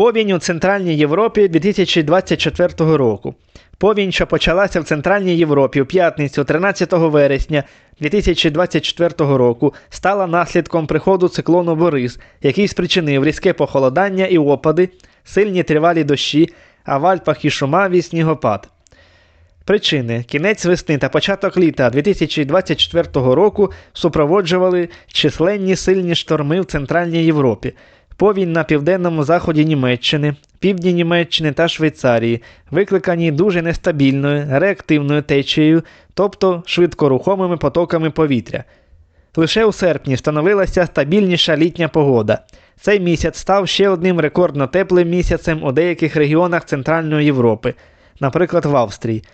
Повінь у Центральній Європі 2024 року. Повінь, що почалася в Центральній Європі у п'ятницю 13 вересня 2024 року, стала наслідком приходу циклону Борис, який спричинив різке похолодання і опади, сильні тривалі дощі, а в Альпах і шумаві снігопад. Причини кінець весни та початок літа 2024 року супроводжували численні сильні шторми в Центральній Європі, повінь на південному заході Німеччини, півдні Німеччини та Швейцарії, викликані дуже нестабільною реактивною течією, тобто швидкорухомими потоками повітря. Лише у серпні встановилася стабільніша літня погода. Цей місяць став ще одним рекордно теплим місяцем у деяких регіонах Центральної Європи, наприклад, в Австрії.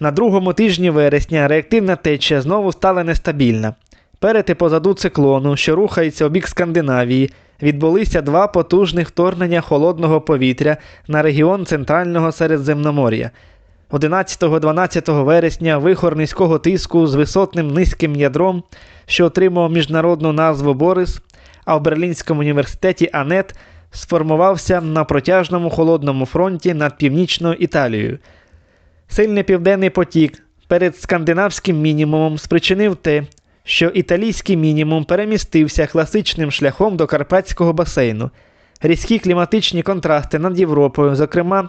На другому тижні вересня реактивна течія знову стала нестабільна. Перед і позаду циклону, що рухається у бік Скандинавії, відбулися два потужних вторгнення холодного повітря на регіон Центрального Середземномор'я. 11-12 вересня вихор низького тиску з висотним низьким ядром, що отримав міжнародну назву Борис, а в Берлінському університеті Анет сформувався на протяжному холодному фронті над північною Італією. Сильний південний потік перед скандинавським мінімумом спричинив те, що італійський мінімум перемістився класичним шляхом до Карпатського басейну. Різкі кліматичні контрасти над Європою, зокрема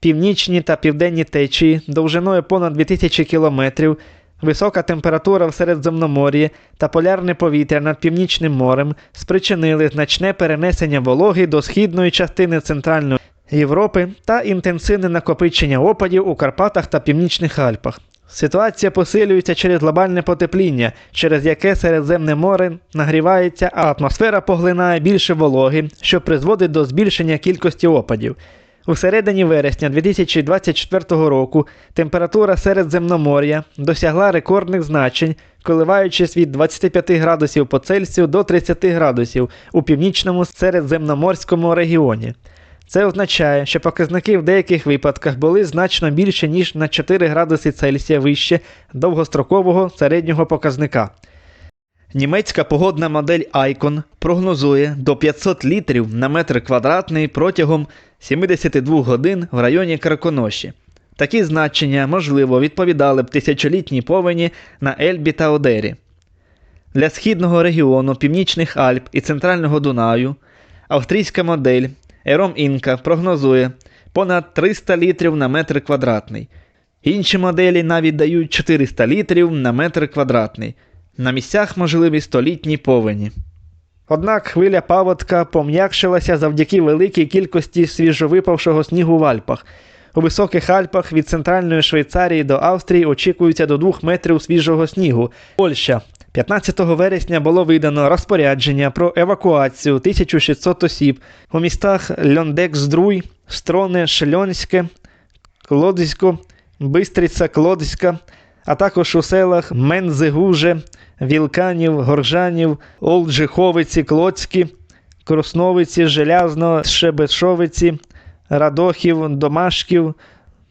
північні та південні течії довжиною понад 2000 кілометрів, висока температура в Середземномор'ї та полярне повітря над Північним морем спричинили значне перенесення вологи до східної частини Центральної Європи та інтенсивне накопичення опадів у Карпатах та Північних Альпах. Ситуація посилюється через глобальне потепління, через яке Середземне море нагрівається, а атмосфера поглинає більше вологи, що призводить до збільшення кількості опадів. У середині вересня 2024 року температура Середземномор'я досягла рекордних значень, коливаючись від 25 градусів по Цельсію до 30 градусів у північному середземноморському регіоні. Це означає, що показники в деяких випадках були значно більше, ніж на 4 градуси Цельсія вище довгострокового середнього показника. Німецька погодна модель Icon прогнозує до 500 літрів на метр квадратний протягом 72 годин в районі Краконоші. Такі значення, можливо, відповідали б тисячолітній повені на Ельбі та Одері. Для східного регіону Північних Альп і Центрального Дунаю австрійська модель Ером Інка прогнозує понад 300 літрів на метр квадратний. Інші моделі навіть дають 400 літрів на метр квадратний. На місцях можливі столітні повені. Однак хвиля паводка пом'якшилася завдяки великій кількості свіжовипавшого снігу в Альпах. У високих Альпах від центральної Швейцарії до Австрії очікується до 2 метрів свіжого снігу. Польща 15 вересня було видано розпорядження про евакуацію 1600 осіб у містах Льондекс-Друй, Строне, Шльонське, Клодзько, Бистриця, Клодзька, а також у селах Мензигуже, Вілканів, Горжанів, Олджиховиці, Клоцькі, Кросновиці, Желязно, Шебешовиці, Радохів, Домашків,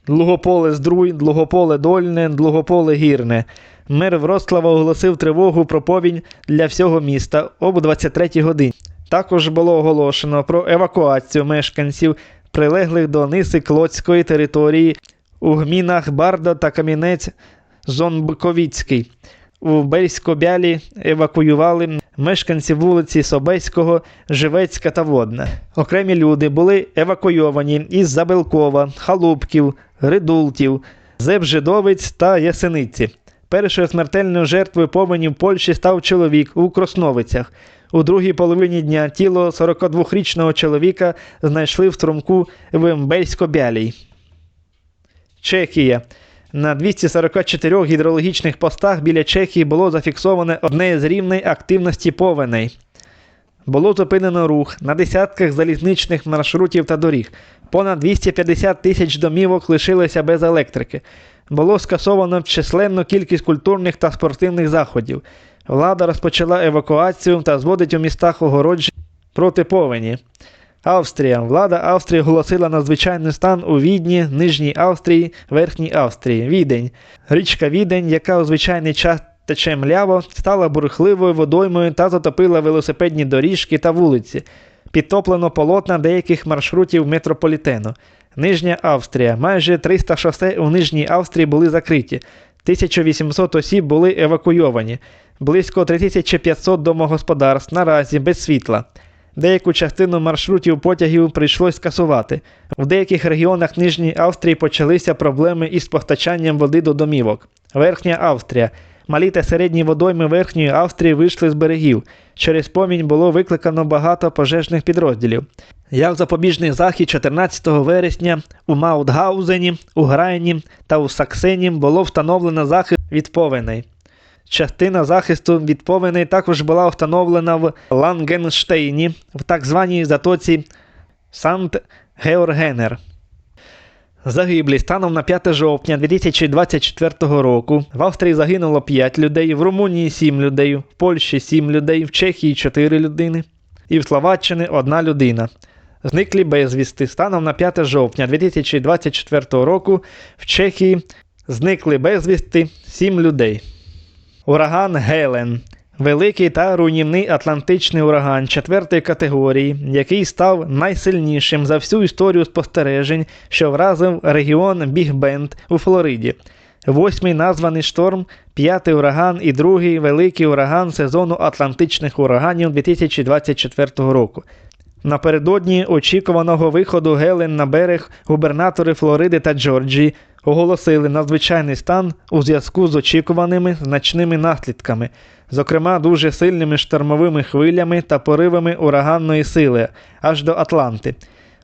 Длугополе Здруй, Длугополе Дольне, Длугополе Гірне. Мер Вроцлава оголосив тривогу про повінь для всього міста об 23 годині. Також було оголошено про евакуацію мешканців, прилеглих до ниси Клоцької території у гмінах Бардо та Камінець Зонбковіцький. У Бельсько-Бялі евакуювали мешканців вулиці Собеського, Живецька та Водна. Окремі люди були евакуйовані із Забелкова, Халупків, Ридултів, Зебжидовиць та Ясениці. Першою смертельною жертвою повені в Польщі став чоловік у Кросновицях. У другій половині дня тіло 42-річного чоловіка знайшли в струмку в Бельсько-Бялій. Чехія. На 244 гідрологічних постах біля Чехії було зафіксовано одне з рівней активності повеней. Було зупинено рух на десятках залізничних маршрутів та доріг. Понад 250 тисяч домівок лишилися без електрики. Було скасовано численну кількість культурних та спортивних заходів. Влада розпочала евакуацію та зводить у містах огородження проти повені. Австрія. Влада Австрії оголосила надзвичайний стан у Відні, Нижній Австрії, Верхній Австрії. Відень. Річка Відень, яка у звичайний час тече мляво, стала бурхливою водоймою та затопила велосипедні доріжки та вулиці. Підтоплено полотна деяких маршрутів метрополітену. Нижня Австрія. Майже 300 шосе у Нижній Австрії були закриті. 1800 осіб були евакуйовані. Близько 3500 домогосподарств наразі без світла. Деяку частину маршрутів потягів прийшлось скасувати. В деяких регіонах Нижньої Австрії почалися проблеми із постачанням води до домівок. Верхня Австрія. Малі та середні водойми Верхньої Австрії вийшли з берегів. Через помінь було викликано багато пожежних підрозділів. Як запобіжний захід 14 вересня у Маутгаузені, у Грайні та у Саксені було встановлено захист від повеней. Частина захисту від повеней також була встановлена в Лангенштейні в так званій затоці Сант-Георгенер. Загиблі станом на 5 жовтня 2024 року в Австрії загинуло 5 людей, в Румунії 7 людей, в Польщі 7 людей, в Чехії 4 людини і в Словаччині 1 людина. Зниклі безвісти станом на 5 жовтня 2024 року в Чехії зникли безвісти 7 людей. Ураган Гелен. Великий та руйнівний Атлантичний ураган четвертої категорії, який став найсильнішим за всю історію спостережень, що вразив регіон Біг-Бенд у Флориді. Восьмий названий шторм, п'ятий ураган і другий великий ураган сезону Атлантичних ураганів 2024 року. Напередодні очікуваного виходу Гелен на берег губернатори Флориди та Джорджії оголосили надзвичайний стан у зв'язку з очікуваними значними наслідками, зокрема дуже сильними штормовими хвилями та поривами ураганної сили аж до Атланти.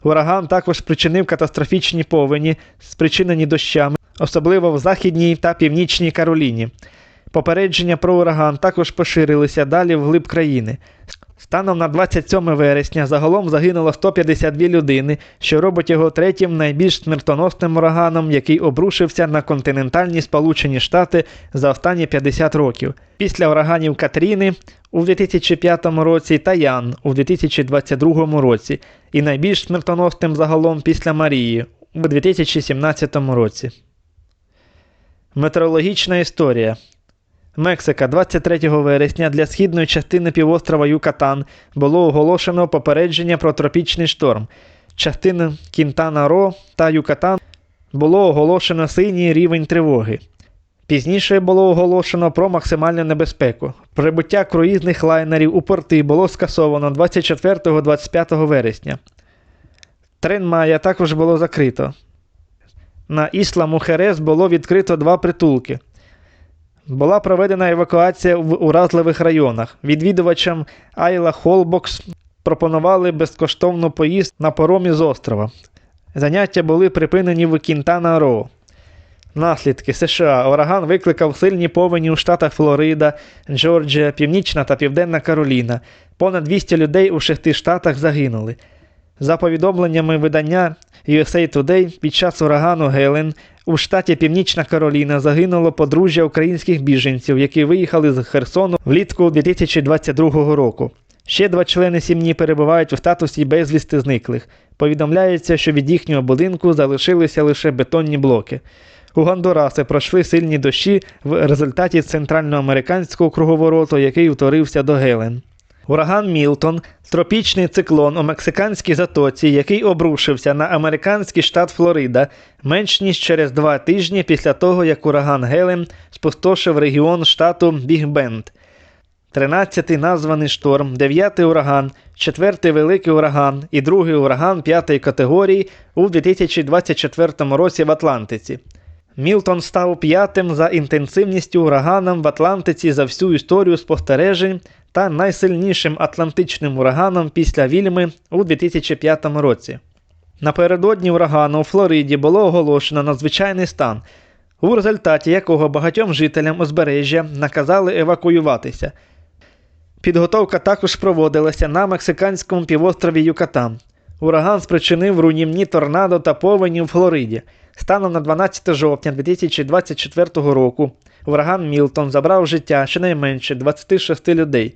Ураган також спричинив катастрофічні повені, спричинені дощами, особливо в Західній та Північній Кароліні. Попередження про ураган також поширилися далі вглиб країни. Станом на 27 вересня загалом загинуло 152 людини, що робить його третім найбільш смертоносним ураганом, який обрушився на континентальні Сполучені Штати за останні 50 років. Після ураганів Катріни у 2005 році та Ян у 2022 році, і найбільш смертоносним загалом після Марії у 2017 році. Метеорологічна історія. Мексика 23 вересня для східної частини півострова Юкатан було оголошено попередження про тропічний шторм. Частини Кінтана Ро та Юкатан було оголошено синій рівень тривоги. Пізніше було оголошено про максимальну небезпеку. Прибуття круїзних лайнерів у порти було скасовано 24-25 вересня. Трен Майя також було закрито. На Ісла Мухерес було відкрито два притулки. Була проведена евакуація в уразливих районах. Відвідувачам Айла Холбокс пропонували безкоштовну поїзд на поромі з острова. Заняття були припинені в Кінтана Роу. Наслідки США. Ураган викликав сильні повені у штатах Флорида, Джорджія, Північна та Південна Кароліна. Понад 200 людей у шести штатах загинули. За повідомленнями видання USA Today, під час урагану Гелен у штаті Північна Кароліна загинуло подружжя українських біженців, які виїхали з Херсону влітку 2022 року. Ще два члени сім'ї перебувають у статусі безвісти зниклих. Повідомляється, що від їхнього будинку залишилися лише бетонні блоки. У Гондураси пройшли сильні дощі в результаті центральноамериканського круговороту, який утворився до Гелен. Ураган Мілтон тропічний циклон у мексиканській затоці, який обрушився на американський штат Флорида менш ніж через два тижні після того, як ураган Гелен спустошив регіон штату Біг-Бенд. 13-й названий шторм, 9-й ураган, 4-й великий ураган і другий ураган 5-ї категорії у 2024 році в Атлантиці. Мілтон став п'ятим за інтенсивністю ураганом в Атлантиці за всю історію спостережень та найсильнішим атлантичним ураганом після Вільми у 2005 році. Напередодні урагану у Флориді було оголошено надзвичайний стан, у результаті якого багатьом жителям узбережжя наказали евакуюватися. Підготовка також проводилася на мексиканському півострові Юкатан. Ураган спричинив руйнівні торнадо та повені у Флориді. Станом на 12 жовтня 2024 року ураган Мілтон забрав життя щонайменше 26 людей,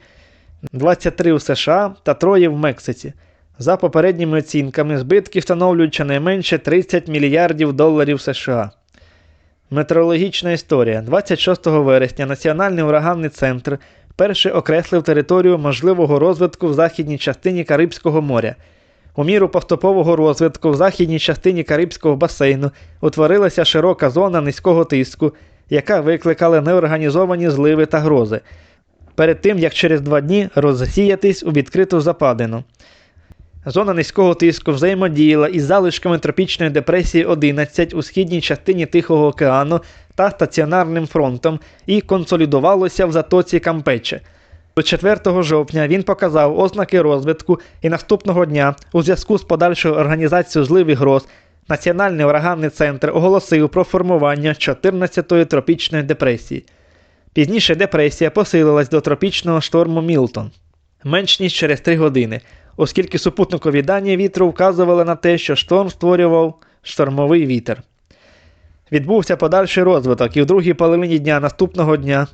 23 у США та троє в Мексиці. За попередніми оцінками, збитки встановлюють щонайменше 30 мільярдів доларів США. Метеорологічна історія. 26 вересня Національний ураганний центр вперше окреслив територію можливого розвитку в західній частині Карибського моря. У міру поступового розвитку в західній частині Карибського басейну утворилася широка зона низького тиску, яка викликала неорганізовані зливи та грози, перед тим як через два дні розсіятись у відкриту западину. Зона низького тиску взаємодіяла із залишками тропічної депресії 11 у східній частині Тихого океану та стаціонарним фронтом і консолідувалося в затоці Кампече. До 4 жовтня він показав ознаки розвитку і наступного дня, у зв'язку з подальшою організацією злив гроз, Національний ураганний центр оголосив про формування 14-ї тропічної депресії. Пізніше депресія посилилась до тропічного шторму Мілтон менш ніж через 3 години, оскільки супутникові дані вітру вказували на те, що шторм створював штормовий вітер. Відбувся подальший розвиток, і в другій половині дня наступного дня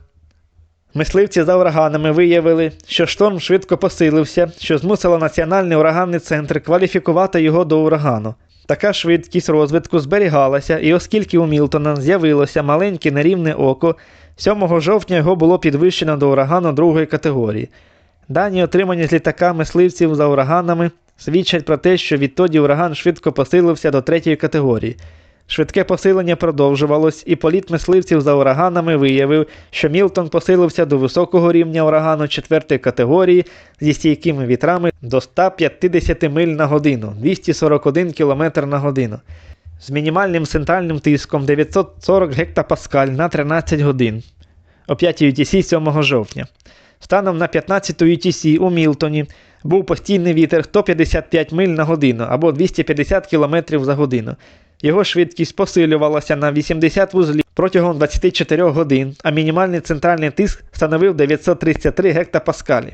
мисливці за ураганами виявили, що шторм швидко посилився, що змусило Національний ураганний центр кваліфікувати його до урагану. Така швидкість розвитку зберігалася, і оскільки у Мілтона з'явилося маленьке нерівне око, 7 жовтня його було підвищено до урагану другої категорії. Дані, отримані з літака мисливців за ураганами, свідчать про те, що відтоді ураган швидко посилився до третьої категорії. Швидке посилення продовжувалось, і політ мисливців за ураганами виявив, що Мілтон посилився до високого рівня урагану четвертої категорії зі стійкими вітрами до 150 миль на годину 241 км на годину. З мінімальним центральним тиском 940 гектапаскаль на 13 годин о 5 UTC 7 жовтня. Станом на 15 UTC у Мілтоні був постійний вітер 155 миль на годину або 250 км за годину. Його швидкість посилювалася на 80 вузлів протягом 24 годин, а мінімальний центральний тиск становив 933 гектапаскалі.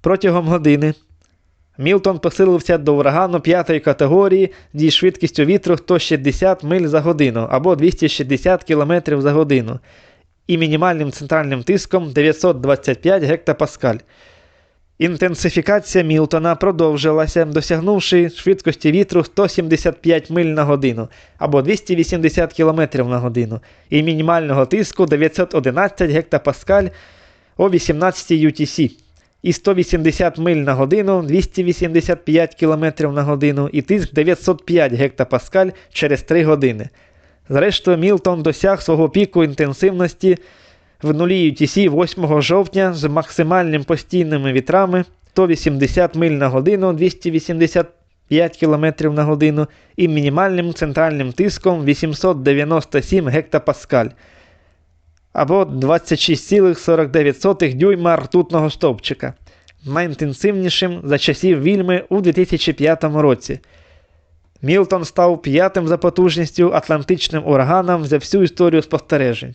Протягом години Мілтон посилився до урагану 5 категорії зі швидкістю вітру 160 миль за годину або 260 км за годину і мінімальним центральним тиском 925 гектапаскаль. Інтенсифікація Мілтона продовжилася, досягнувши швидкості вітру 175 миль на годину або 280 км на годину і мінімального тиску 911 гектапаскаль о 18 UTC і 180 миль на годину 285 км на годину і тиск 905 гектапаскаль через 3 години. Зрештою, Мілтон досяг свого піку інтенсивності в нулі UTC 8 жовтня з максимальним постійними вітрами 180 миль на годину 285 км на годину і мінімальним центральним тиском 897 гектапаскаль або 26,49 дюйма ртутного стовпчика, найінтенсивнішим за часів вільми у 2005 році. Мілтон став п'ятим за потужністю атлантичним ураганом за всю історію спостережень.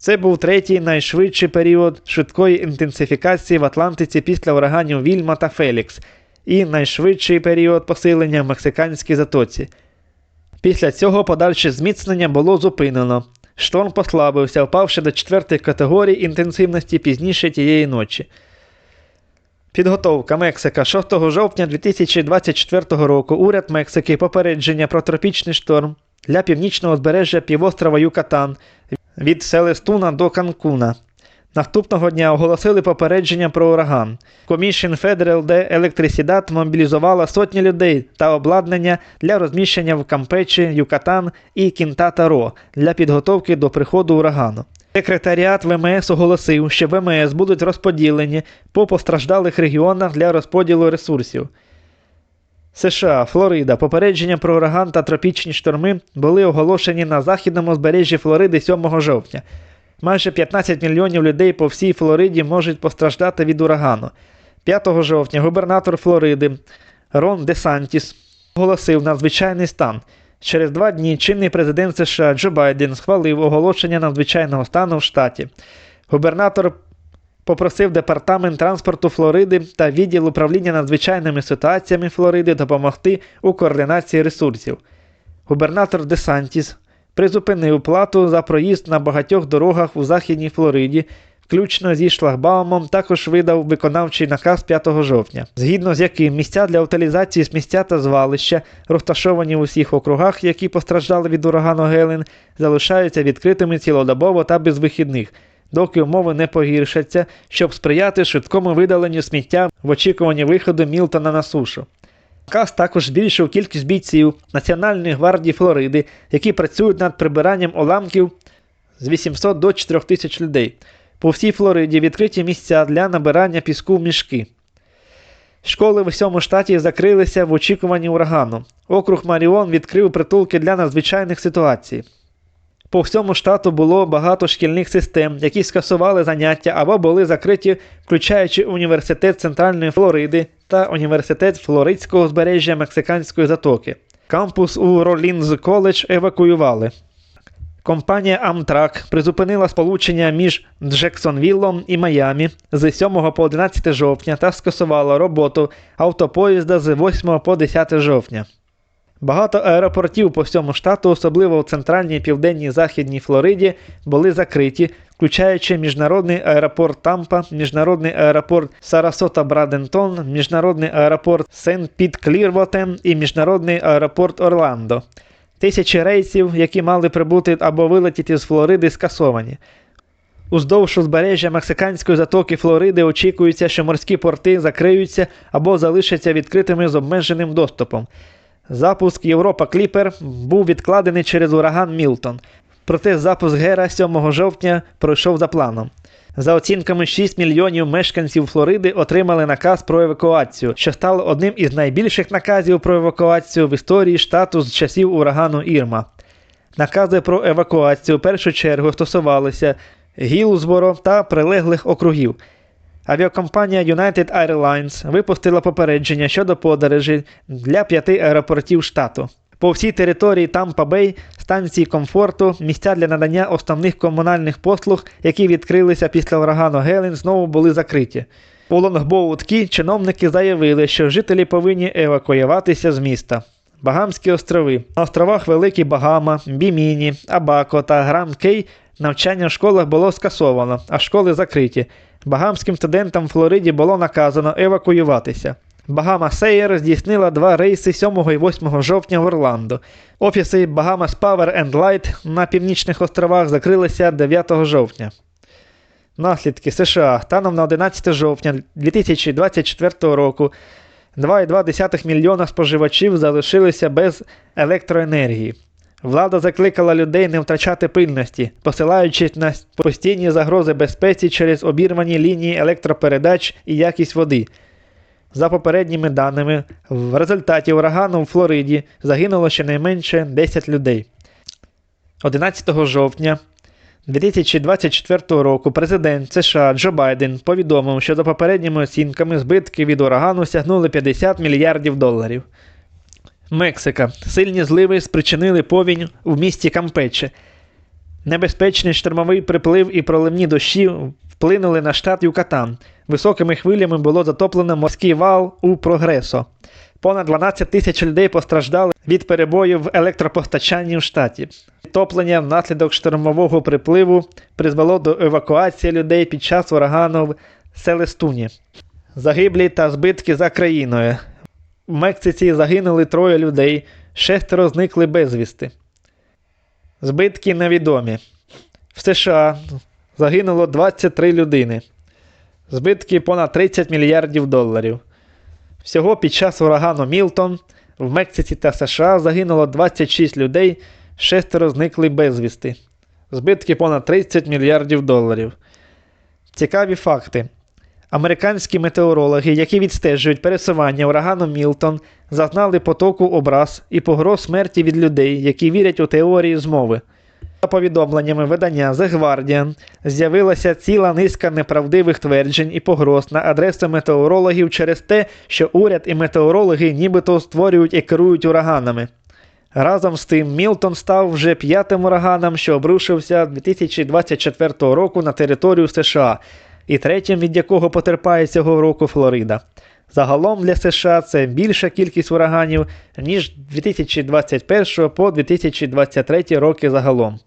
Це був третій найшвидший період швидкої інтенсифікації в Атлантиці після ураганів Вільма та Фелікс і найшвидший період посилення в Мексиканській затоці. Після цього подальше зміцнення було зупинено. Шторм послабився, впавши до четвертої категорії інтенсивності пізніше тієї ночі. Підготовка Мексика 6 жовтня 2024 року уряд Мексики попередження про тропічний шторм для північного узбережжя півострова Юкатан від Селестуна до Канкуна. Наступного дня оголосили попередження про ураган. Commission Federal de Electricidad мобілізувала сотні людей та обладнання для розміщення в Кампечі, Юкатан і Кінтата-Ро для підготовки до приходу урагану. Секретаріат ВМС оголосив, що ВМС будуть розподілені по постраждалих регіонах для розподілу ресурсів. США, Флорида, попередження про ураган та тропічні шторми були оголошені на західному збережжі Флориди 7 жовтня. Майже 15 мільйонів людей по всій Флориді можуть постраждати від урагану. 5 жовтня губернатор Флориди Рон Де Сантіс оголосив надзвичайний стан. Через два дні чинний президент США Джо Байден схвалив оголошення надзвичайного стану в штаті. Губернатор попросив департамент транспорту Флориди та відділ управління надзвичайними ситуаціями Флориди допомогти у координації ресурсів. Губернатор Де Сантіс призупинив плату за проїзд на багатьох дорогах у Західній Флориді, включно зі шлагбаумом, також видав виконавчий наказ 5 жовтня, згідно з яким місця для утилізації сміття та звалища, розташовані в усіх округах, які постраждали від урагану Гелен, залишаються відкритими цілодобово та без вихідних. Доки умови не погіршаться, щоб сприяти швидкому видаленню сміття в очікуванні виходу Мілтона на сушу. Наказ також збільшив кількість бійців Національної гвардії Флориди, які працюють над прибиранням уламків з 800 до 4000 людей. По всій Флориді відкриті місця для набирання піску в мішки. Школи в усьому штаті закрилися в очікуванні урагану. Округ Маріон відкрив притулки для надзвичайних ситуацій. По всьому штату було багато шкільних систем, які скасували заняття або були закриті, включаючи університет Центральної Флориди та університет Флоридського узбережжя Мексиканської затоки. Кампус у Ролінз коледж евакуювали. Компанія Amtrak призупинила сполучення між Джексонвіллом і Майамі з 7 по 11 жовтня та скасувала роботу автопоїзда з 8 по 10 жовтня. Багато аеропортів по всьому штату, особливо в центральній південній західній Флориді, були закриті, включаючи міжнародний аеропорт Тампа, міжнародний аеропорт Сарасота Брадентон, міжнародний аеропорт Сент Піт Клірвотен і міжнародний аеропорт Орландо. Тисячі рейсів, які мали прибути або вилетіти з Флориди, скасовані. Уздовж узбережжя Мексиканської затоки Флориди очікується, що морські порти закриються або залишаться відкритими з обмеженим доступом. Запуск Європа Кліпер був відкладений через ураган Мілтон. Проте запуск Гера 7 жовтня пройшов за планом. За оцінками 6 мільйонів мешканців Флориди отримали наказ про евакуацію, що стало одним із найбільших наказів про евакуацію в історії штату з часів урагану Ірма. Накази про евакуацію в першу чергу стосувалися Гілзборо та прилеглих округів. Авіакомпанія United Airlines випустила попередження щодо подорожей для п'яти аеропортів штату. По всій території Тампа Бей, станції комфорту, місця для надання основних комунальних послуг, які відкрилися після урагану Гелен, знову були закриті. У Лонгбоут-Кі чиновники заявили, що жителі повинні евакуюватися з міста. Багамські острови. На островах Великі Багама, Біміні, Абако та Гранд Кей навчання в школах було скасовано, а школи закриті. Багамським студентам в Флориді було наказано евакуюватися. Багама Сейер здійснила два рейси 7 і 8 жовтня в Орландо. Офіси Bahamas Power and Light на північних островах закрилися 9 жовтня. Наслідки США станом на 11 жовтня 2024 року 2,2 мільйона споживачів залишилися без електроенергії. Влада закликала людей не втрачати пильності, посилаючись на постійні загрози безпеці через обірвані лінії електропередач і якість води. За попередніми даними, в результаті урагану в Флориді загинуло щонайменше 10 людей. 11 жовтня 2024 року президент США Джо Байден повідомив, що за попередніми оцінками збитки від урагану сягнули 50 мільярдів доларів. Мексика. Сильні зливи спричинили повінь в місті Кампече. Небезпечний штормовий приплив і проливні дощі вплинули на штат Юкатан. Високими хвилями було затоплено морський вал у Прогресо. Понад 12 тисяч людей постраждали від перебоїв в електропостачанні в штаті. Підтоплення внаслідок штормового припливу призвело до евакуації людей під час урагану в Селестуні. Загиблі та збитки за країною. В Мексиці загинули троє людей, шестеро зникли безвісти. Збитки невідомі. В США загинуло 23 людини. Збитки понад 30 мільярдів доларів. Всього під час урагану Мілтон в Мексиці та США загинуло 26 людей, шестеро зникли безвісти. Збитки понад 30 мільярдів доларів. Цікаві факти. Американські метеорологи, які відстежують пересування урагану Мілтон, зазнали потоку образ і погроз смерті від людей, які вірять у теорії змови. За повідомленнями видання The Guardian з'явилася ціла низка неправдивих тверджень і погроз на адресу метеорологів через те, що уряд і метеорологи нібито створюють і керують ураганами. Разом з тим, Мілтон став вже п'ятим ураганом, що обрушився 2024 року на територію США, і третім, від якого потерпає цього року Флорида. Загалом для США це більша кількість ураганів, ніж 2021 по 2023 роки загалом.